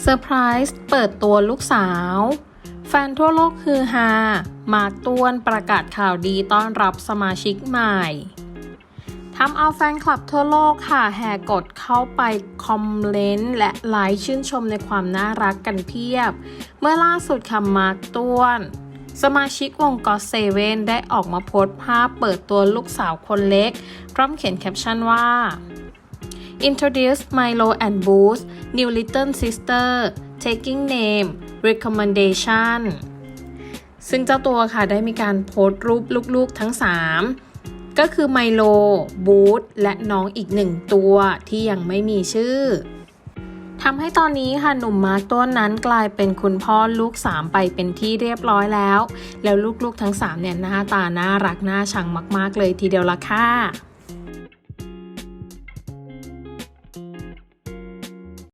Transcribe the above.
เซอร์ไพรส์เปิดตัวลูกสาว แฟนทั่วโลกฮือฮามาร์ต้วนประกาศข่าวดีต้อนรับสมาชิกใหม่ทำเอาแฟนคลับทั่วโลกค่ะแห่กดเข้าไปคอมเมนต์และไลค์ชื่นชมในความน่ารักกันเพียบ เมื่อล่าสุดค่ะมาร์ต้วนสมาชิกวงก็เซเว่นได้ออกมาโพสต์ภาพเปิดตัวลูกสาวคนเล็ก พร้อมเขียนแคปชั่นว่า Introduce Milo and Boost New Little Sister Taking Name Recommendation ซึ่งเจ้าตัวค่ะได้มีการโพสต์รูปลูกๆทั้ง 3 ก็คือไมโลบูธและน้องอีกหนึ่งตัวที่ยังไม่มีชื่อทำให้ตอนนี้ค่ะหนุ่มมาร์กต้นนั้นกลายเป็นคุณพ่อลูก 3 ไปเป็นที่เรียบร้อยแล้ว แล้วลูกๆทั้ง 3 เนี่ยหน้าตาน่ารักน่าชังมาก ๆ เลยทีเดียวละค่ะ